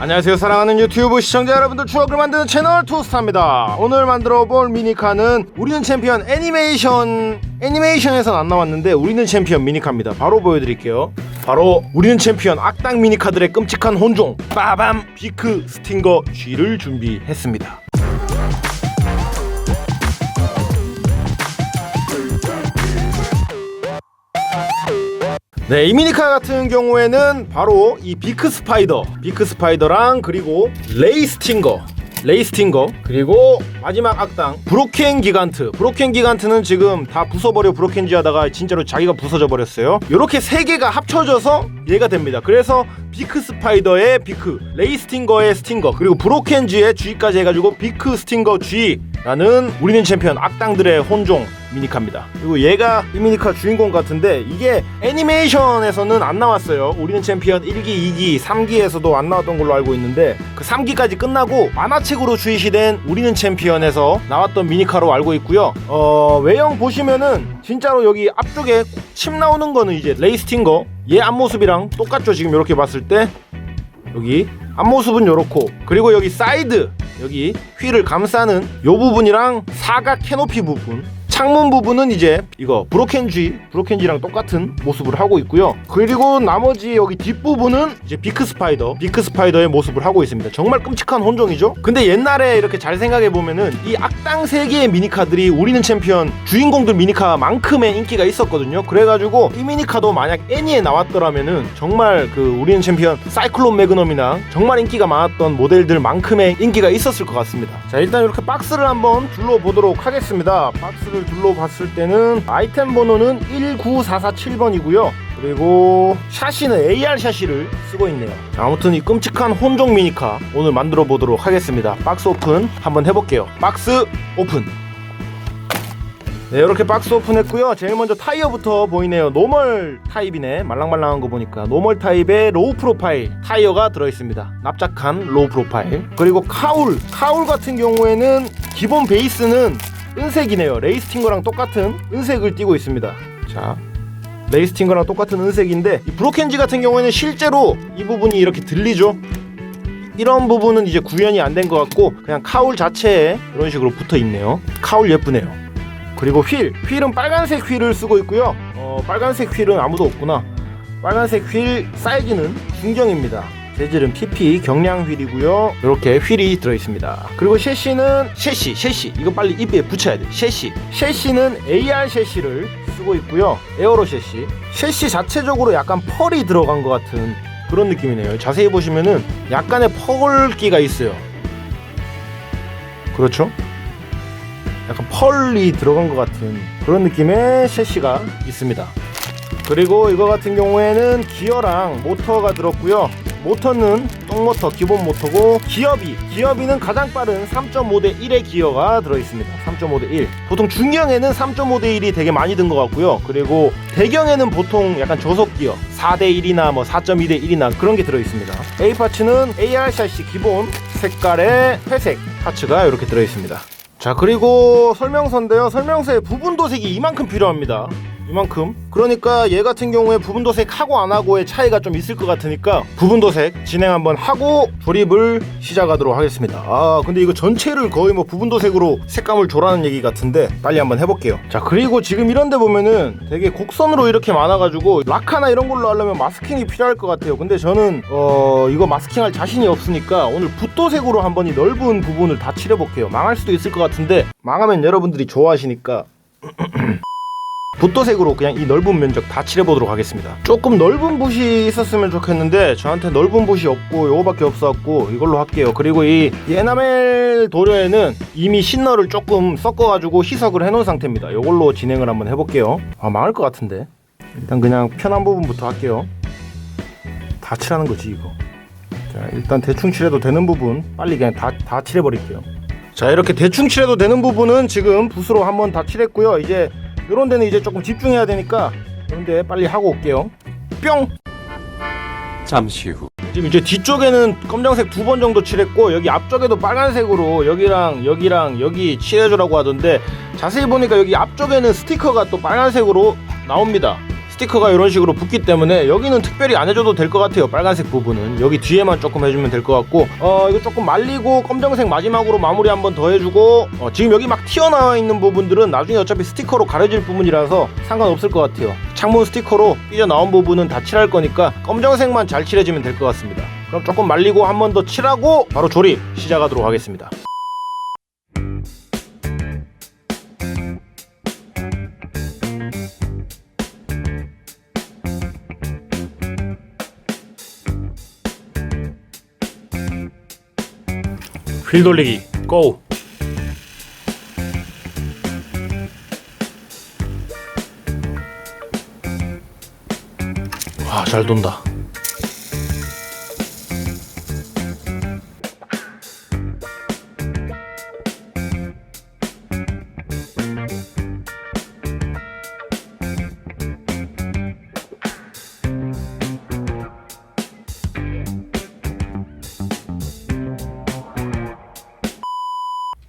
안녕하세요. 사랑하는 유튜브 시청자 여러분들 추억을 만드는 채널 투스타입니다. 오늘 만들어 볼 미니카는 우리는 챔피언 애니메이션 애니메이션에선 안 나왔는데 우리는 챔피언 미니카입니다. 바로 보여드릴게요. 바로 우리는 챔피언 악당 미니카들의 끔찍한 혼종 빠밤 비크 스팅거 G를 준비했습니다 네, 이 미니카 같은 경우에는 바로 이 비크 스파이더, 비크 스파이더랑 그리고 레이 스팅거, 레이스팅거 그리고 마지막 악당 브로켄 기간트. 브로켄 기간트는 지금 다 부숴버려 브로켄지 하다가 진짜로 자기가 부서져 버렸어요. 이렇게 세 개가 합쳐져서 얘가 됩니다. 그래서 비크 스파이더의 비크, 레이스팅거의 스팅거, 그리고 브로켄지의 G까지 해가지고 비크 스팅거 G 라는 우리는 챔피언 악당들의 혼종 미니카입니다. 그리고 얘가 이 미니카 주인공 같은데 이게 애니메이션에서는 안 나왔어요. 우리는 챔피언 1기, 2기, 3기에서도 안 나왔던 걸로 알고 있는데 그 3기까지 끝나고 만화책으로 출시된 우리는 챔피언에서 나왔던 미니카로 알고 있고요. 어, 외형 보시면은 진짜로 여기 앞쪽에 침 나오는 거는 이제 레이스팅거 얘 앞모습이랑 똑같죠. 지금 이렇게 봤을 때 여기 앞모습은 요렇고 그리고 여기 사이드 여기 휠을 감싸는 요 부분이랑 사각 캐노피 부분 창문 부분은 이제 이거 브로켄지 브로켄지랑 똑같은 모습을 하고 있고요. 그리고 나머지 여기 뒷부분은 이제 비크 스파이더 비크 스파이더의 모습을 하고 있습니다. 정말 끔찍한 혼종이죠? 근데 옛날에 이렇게 잘 생각해 보면은 이 악당 세계의 미니카들이 우리는 챔피언 주인공들 미니카만큼의 인기가 있었거든요. 그래가지고 이 미니카도 만약 애니에 나왔더라면은 정말 그 우리는 챔피언 사이클론 매그넘이나 정말 인기가 많았던 모델들만큼의 인기가 있었을 것 같습니다. 자 일단 이렇게 박스를 한번 둘러보도록 하겠습니다. 박스를 둘러봤을 때는 아이템 번호는 19447번이고요. 그리고 샤시는 AR 샤시를 쓰고 있네요. 자, 아무튼 이 끔찍한 혼종 미니카 오늘 만들어 보도록 하겠습니다. 박스 오픈 한번 해볼게요. 박스 오픈. 네 이렇게 박스 오픈했고요. 제일 먼저 타이어부터 보이네요. 노멀 타입이네. 말랑말랑한 거 보니까 노멀 타입의 로우 프로파일 타이어가 들어 있습니다. 납작한 로우 프로파일. 그리고 카울. 카울 같은 경우에는 기본 베이스는 은색이네요. 레이스팅거랑 똑같은 은색을 띠고 있습니다. 자 레이스팅거랑 똑같은 은색인데 이 브로켄지 같은 경우에는 실제로 이 부분이 이렇게 들리죠? 이런 부분은 이제 구현이 안 된 것 같고 그냥 카울 자체에 이런 식으로 붙어 있네요. 카울 예쁘네요. 그리고 휠 휠은 빨간색 휠을 쓰고 있고요. 어, 빨간색 휠은 아무도 없구나. 빨간색 휠 사이즈는 중경입니다 재질은 PP 경량 휠이고요. 이렇게 휠이 들어있습니다. 그리고 셰시는 셰시 셰시. 이거 빨리 입에 붙여야 돼. 셰시. 셰시는 AR 셰시를 쓰고 있고요. 에어로 셰시. 셰시 자체적으로 약간 펄이 들어간 것 같은 그런 느낌이네요. 자세히 보시면은 약간의 펄기가 있어요. 그렇죠? 약간 펄이 들어간 것 같은 그런 느낌의 셰시가 있습니다. 그리고 이거 같은 경우에는 기어랑 모터가 들었고요. 모터는 똥모터 기본 모터고 기어비. 기어비는 가장 빠른 3.5 대 1의 기어가 들어있습니다. 3.5 대 1 보통 중경에는 3.5 대 1이 되게 많이 든 것 같고요. 그리고 대경에는 보통 약간 저속 기어 4 대 1이나 뭐 4.2 대 1이나 그런 게 들어있습니다. A 파츠는 AR 샷시 기본 색깔의 회색 파츠가 이렇게 들어있습니다. 자 그리고 설명서인데요. 설명서에 부분 도색이 이만큼 필요합니다 이만큼? 그러니까 얘 같은 경우에 부분 도색 하고 안 하고의 차이가 좀 있을 것 같으니까 부분 도색 진행 한번 하고 조립을 시작하도록 하겠습니다. 아 근데 이거 전체를 거의 뭐 부분 도색으로 색감을 줘라는 얘기 같은데 빨리 한번 해볼게요. 자 그리고 지금 이런 데 보면은 되게 곡선으로 이렇게 많아가지고 라카나 이런 걸로 하려면 마스킹이 필요할 것 같아요. 근데 저는 어 이거 마스킹할 자신이 없으니까 오늘 붓도색으로 한번 이 넓은 부분을 다 칠해볼게요. 망할 수도 있을 것 같은데 망하면 여러분들이 좋아하시니까 붓도색으로 그냥 이 넓은 면적 다 칠해보도록 하겠습니다. 조금 넓은 붓이 있었으면 좋겠는데 저한테 넓은 붓이 없고 요거밖에 없어갖고 이걸로 할게요. 그리고 이, 이 에나멜 도료에는 이미 신너를 조금 섞어가지고 희석을 해놓은 상태입니다. 이걸로 진행을 한번 해볼게요. 아 망할 것 같은데. 일단 그냥 편한 부분부터 할게요. 다 칠하는 거지 이거. 자 일단 대충 칠해도 되는 부분 빨리 그냥 다, 다 칠해버릴게요. 자 이렇게 대충 칠해도 되는 부분은 지금 붓으로 한번 다 칠했고요. 이제 이런 데는 이제 조금 집중해야 되니까 이런 데 빨리 하고 올게요. 뿅! 잠시 후. 지금 이제 뒤쪽에는 검정색 두 번 정도 칠했고 여기 앞쪽에도 빨간색으로 여기랑 여기랑 여기 칠해주라고 하던데 자세히 보니까 여기 앞쪽에는 스티커가 또 빨간색으로 나옵니다 스티커가 이런 식으로 붙기 때문에 여기는 특별히 안 해줘도 될 것 같아요 빨간색 부분은. 여기 뒤에만 조금 해주면 될 것 같고. 어 이거 조금 말리고 검정색 마지막으로 마무리 한번 더 해주고 어, 지금 여기 막 튀어나와 있는 부분들은 나중에 어차피 스티커로 가려질 부분이라서 상관없을 것 같아요. 창문 스티커로 삐져나온 부분은 다 칠할 거니까 검정색만 잘 칠해주면 될 것 같습니다. 그럼 조금 말리고 한 번 더 칠하고 바로 조립 시작하도록 하겠습니다 휠 돌리기 고! 와 잘 돈다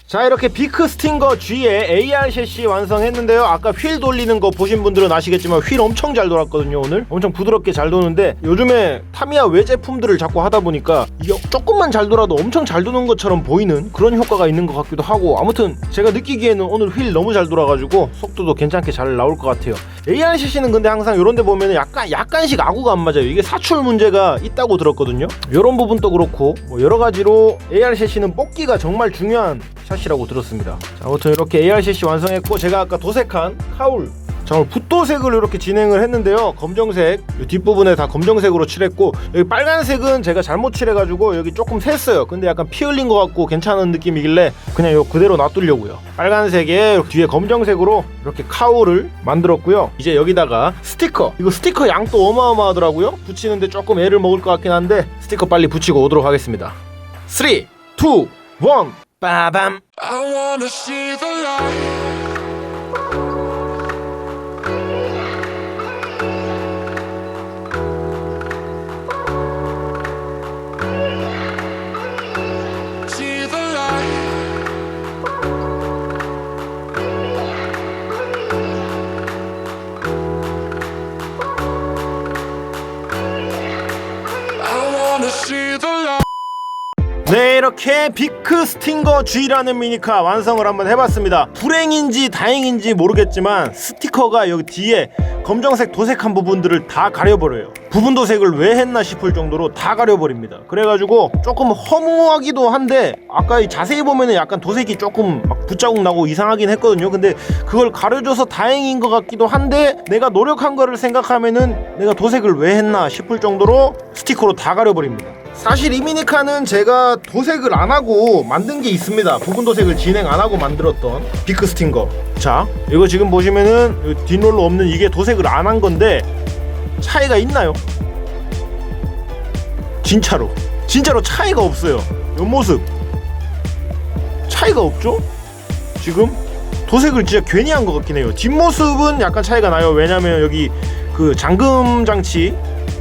자 이렇게 비크 스팅거 G의 AR 셰시 완성했는데요. 아까 휠 돌리는 거 보신 분들은 아시겠지만 휠 엄청 잘 돌았거든요 오늘. 엄청 부드럽게 잘 도는데 요즘에 타미야 외 제품들을 자꾸 하다 보니까 이게 조금만 잘 돌아도 엄청 잘 도는 것처럼 보이는 그런 효과가 있는 것 같기도 하고 아무튼 제가 느끼기에는 오늘 휠 너무 잘 돌아가지고 속도도 괜찮게 잘 나올 것 같아요. AR 셰시는 근데 항상 이런 데 보면 약간 약간씩 아구가 안 맞아요. 이게 사출 문제가 있다고 들었거든요. 이런 부분도 그렇고 뭐 여러 가지로 AR 셰시는 뽑기가 정말 중요한 샷 이라고 들었습니다. 자, 아무튼 이렇게 ARCC 완성했고 제가 아까 도색한 카울 자, 오늘 붓도색을 이렇게 진행을 했는데요. 검정색 이 뒷부분에 다 검정색으로 칠했고 여기 빨간색은 제가 잘못 칠해가지고 여기 조금 샜어요. 근데 약간 피 흘린 것 같고 괜찮은 느낌이길래 그냥 요 그대로 놔두려고요. 빨간색에 뒤에 검정색으로 이렇게 카울을 만들었고요. 이제 여기다가 스티커 이거 스티커 양도 어마어마하더라고요. 붙이는데 조금 애를 먹을 것 같긴 한데 스티커 빨리 붙이고 오도록 하겠습니다. 3, 2, 1 빠밤 I wanna see the light. See the 네 이렇게 비크 스팅거 G라는 미니카 완성을 한번 해봤습니다. 불행인지 다행인지 모르겠지만 스티커가 여기 뒤에 검정색 도색한 부분들을 다 가려버려요. 부분 도색을 왜 했나 싶을 정도로 다 가려버립니다. 그래가지고 조금 허무하기도 한데 아까 이 자세히 보면은 약간 도색이 조금 막 붓자국 나고 이상하긴 했거든요. 근데 그걸 가려줘서 다행인 것 같기도 한데 내가 노력한 거를 생각하면은 내가 도색을 왜 했나 싶을 정도로 스티커로 다 가려버립니다 사실 이 미니카는 제가 도색을 안 하고 만든 게 있습니다. 부분 도색을 진행 안 하고 만들었던 비크 스팅거. 자, 이거 지금 보시면은 이 뒷롤로 없는 이게 도색을 안 한 건데 차이가 있나요? 진짜로. 진짜로 차이가 없어요. 옆모습. 차이가 없죠? 지금 도색을 진짜 괜히 한 것 같긴 해요. 뒷모습은 약간 차이가 나요. 왜냐면 여기 그 잠금 장치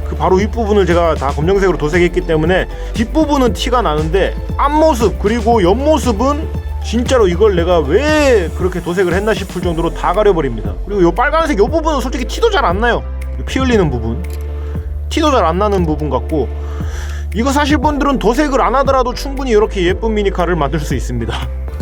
그 바로 윗부분을 제가 다 검정색으로 도색했기 때문에 뒷부분은 티가 나는데 앞모습 그리고 옆모습은 진짜로 이걸 내가 왜 그렇게 도색을 했나 싶을 정도로 다 가려버립니다. 그리고 요 빨간색 요 부분은 솔직히 티도 잘 안 나요. 요피 흘리는 부분. 티도 잘 안 나는 부분 같고. 이거 사실 분들은 도색을 안 하더라도 충분히 이렇게 예쁜 미니카를 만들 수 있습니다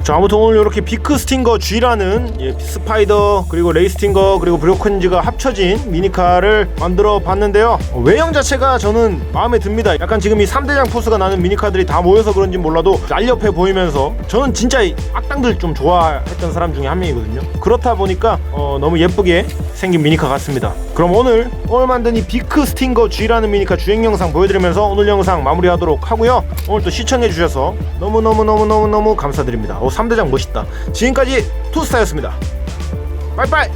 자 아무튼 오늘 이렇게 비크 스팅거 G라는 예, 스파이더 그리고 레이스팅거 그리고 브로큰즈가 합쳐진 미니카를 만들어 봤는데요. 어, 외형 자체가 저는 마음에 듭니다. 약간 지금 이 3대장 포스가 나는 미니카들이 다 모여서 그런지 몰라도 날렵해 보이면서 저는 진짜 이 악당들 좀 좋아했던 사람 중에 한 명이거든요. 그렇다 보니까 어, 너무 예쁘게 생긴 미니카 같습니다. 그럼 오늘 오늘 만든 이 비크 스팅거 G라는 미니카 주행 영상 보여드리면서 오늘 영상 마무리하도록 하고요. 오늘 또 시청해 주셔서 너무너무너무너무너무 감사드립니다 어 3대장 멋있다. 지금까지 투스타였습니다. 빠이빠이!